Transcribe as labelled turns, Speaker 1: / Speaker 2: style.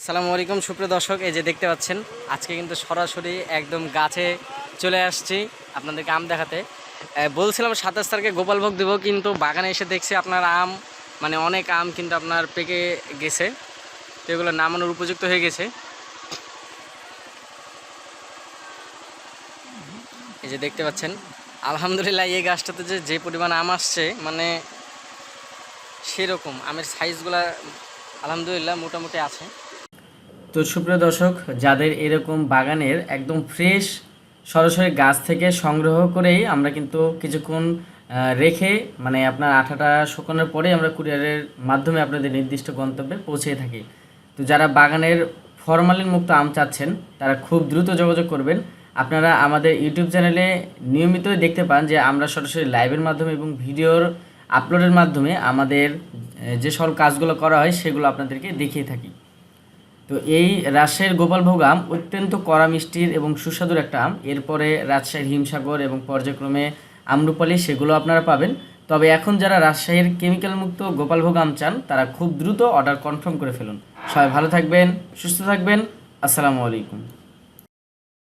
Speaker 1: আসসালামু আলাইকুম, সুপ্রিয় দর্শক, এই যে দেখতে পাচ্ছেন, আজকে কিন্তু সরাসরি একদম গাছে চলে আসছি আপনাদেরকে আম দেখাতে। বলছিলাম সাতাশ তারিখে গোপালভোগ দেবো, কিন্তু বাগানে এসে দেখছি আপনার আম মানে অনেক আম কিন্তু আপনার পেকে গেছে। তো এগুলো নামানোর উপযুক্ত হয়ে গেছে। এই যে দেখতে পাচ্ছেন, আলহামদুলিল্লাহ এই গাছটাতে যে যে পরিমাণ আম আসছে মানে সেরকম, আমের সাইজগুলা আলহামদুলিল্লাহ মোটামুটি আছে। তো সুপ্রিয় দর্শক, যাদের এরকম বাগানের একদম ফ্রেশ সরাসরি গাছ থেকে সংগ্রহ করেই আমরা কিন্তু কিছুক্ষণ রেখে মানে আপনার আঠাটা শুকানোর পরে আমরা কুরিয়ারের মাধ্যমে আপনাদের নির্দিষ্ট গন্তব্যে পৌঁছে থাকি। তো যারা বাগানের ফরমালিন মুক্ত আম চাচ্ছেন, তারা খুব দ্রুত যোগাযোগ করবেন। আপনারা আমাদের ইউটিউব চ্যানেলে নিয়মিতই দেখতে পান যে আমরা সরাসরি লাইভের মাধ্যমে এবং ভিডিওর আপলোডের মাধ্যমে আমাদের যে সকল কাজগুলো করা হয়, সেগুলো আপনাদেরকে দেখিয়ে থাকি। তো এই রাজশাহীর গোপালভোগ আম অত্যন্ত কড়া মিষ্টির এবং সুস্বাদুর একটা আম। এরপরে রাজশাহীর হিমসাগর এবং পর্যায়ক্রমে আমরুপালি, সেগুলো আপনারা পাবেন। তবে এখন যারা রাজশাহীর কেমিক্যাল মুক্ত গোপালভোগ আম চান, তারা খুব দ্রুত অর্ডার কনফার্ম করে ফেলুন। সবাই ভালো থাকবেন, সুস্থ থাকবেন। আসসালামু আলাইকুম।